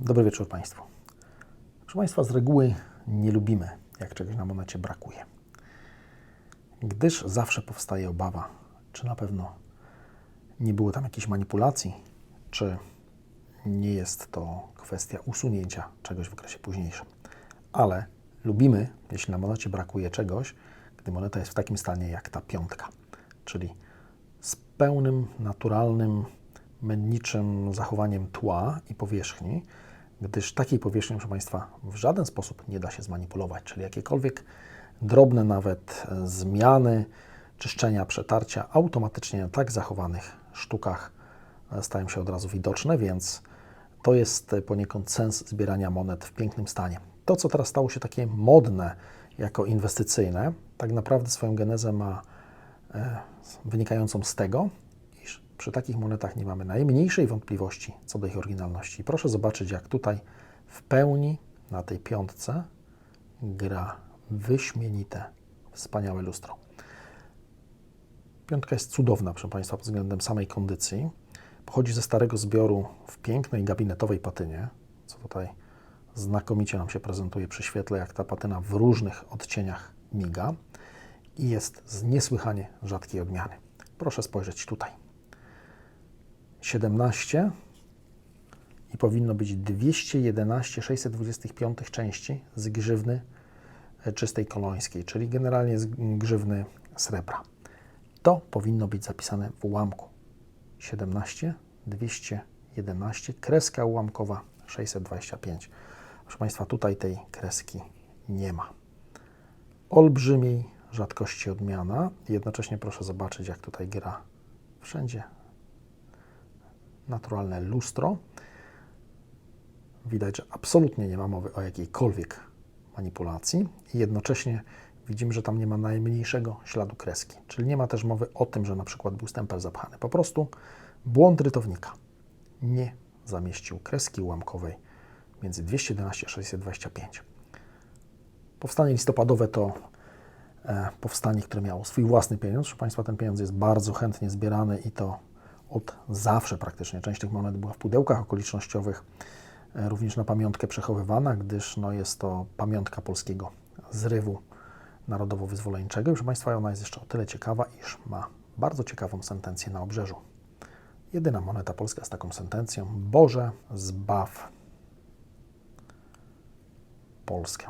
Dobry wieczór Państwu. Proszę Państwa, z reguły nie lubimy, jak czegoś na monecie brakuje. Gdyż zawsze powstaje obawa, czy na pewno nie było tam jakiejś manipulacji, czy nie jest to kwestia usunięcia czegoś w okresie późniejszym. Ale lubimy, jeśli na monecie brakuje czegoś, gdy moneta jest w takim stanie jak ta piątka, czyli z pełnym, naturalnym, mędniczym zachowaniem tła i powierzchni, gdyż takiej powierzchni, proszę Państwa, w żaden sposób nie da się zmanipulować, czyli jakiekolwiek drobne nawet zmiany, czyszczenia, przetarcia automatycznie na tak zachowanych sztukach e, stają się od razu widoczne, więc to jest poniekąd sens zbierania monet w pięknym stanie. To, co teraz stało się takie modne jako inwestycyjne, tak naprawdę swoją genezę ma e, wynikającą z tego, przy takich monetach nie mamy najmniejszej wątpliwości co do ich oryginalności. Proszę zobaczyć, jak tutaj w pełni na tej piątce gra wyśmienite, wspaniałe lustro. Piątka jest cudowna, proszę Państwa, pod względem samej kondycji. Pochodzi ze starego zbioru w pięknej gabinetowej patynie, co tutaj znakomicie nam się prezentuje przy świetle, jak ta patyna w różnych odcieniach miga i jest z niesłychanie rzadkiej odmiany. Proszę spojrzeć tutaj. 17 i powinno być 211 625 części z grzywny e, czystej kolońskiej, czyli generalnie z grzywny srebra. To powinno być zapisane w ułamku. 17 211 kreska ułamkowa 625. Proszę Państwa, tutaj tej kreski nie ma. Olbrzymiej rzadkości odmiana. Jednocześnie proszę zobaczyć, jak tutaj gra wszędzie naturalne lustro. Widać, że absolutnie nie ma mowy o jakiejkolwiek manipulacji i jednocześnie widzimy, że tam nie ma najmniejszego śladu kreski. Czyli nie ma też mowy o tym, że na przykład był stempel zapchany. Po prostu błąd rytownika. Nie zamieścił kreski ułamkowej między 211 a 625. Powstanie listopadowe to e, powstanie, które miało swój własny pieniądz. Proszę Państwa, ten pieniądz jest bardzo chętnie zbierany i to od zawsze praktycznie. Część tych monet była w pudełkach okolicznościowych, e, również na pamiątkę przechowywana, gdyż no, jest to pamiątka polskiego zrywu narodowo-wyzwoleńczego. Proszę Państwa, ona jest jeszcze o tyle ciekawa, iż ma bardzo ciekawą sentencję na obrzeżu. Jedyna moneta polska z taką sentencją. Boże, zbaw Polskę.